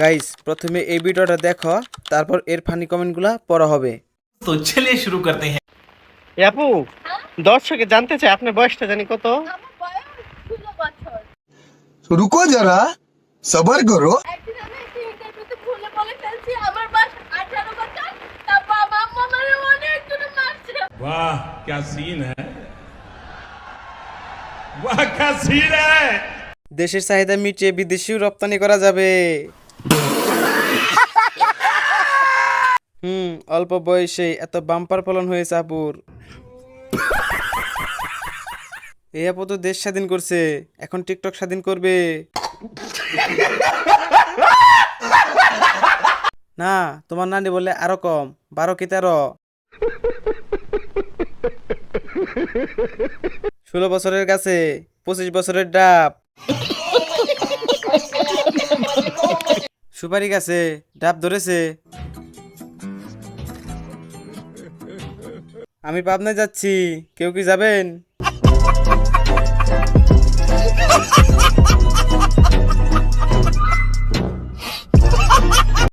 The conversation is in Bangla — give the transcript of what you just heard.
গাইস প্রথমে এই ভিডিওটা দেখো তারপর এর ফানি কমেন্টগুলা পড়া হবে तो चलिए शुरू करते हैं এ আপু দর্শকে জানতে চাই আপনার বয়সটা জানি কত আমার বয়স ষোলো বছর रुको जरा सबर करो একদিন আমি একটি ইন্টারভিউতে ভুলে বলে ফেলছি আমার বয়স আঠারো বছর তার বাবা আম্মা মানে অনেক জনে মারছে वाह क्या सीन है वाह क्या सीन है দেশের চাহিদা মিটিয়ে বিদেশেও রপ্তানি করা যাবে হুম, অল্প বয়সে এত বাম্পার ফলন হয়েছে আপুর। এই আপু তো দেশ স্বাধীন করছে, এখন টিকটক স্বাধীন করবে। না, তোমার নানি বলে আরও কম, বারো কি তেরো? ষোলো বছরের কাছে, পঁচিশ বছরের ডাব। সুপারি গাছে ডাব ধরেছে। আমি পাবনা যাচ্ছি কেউ কি যাবেন?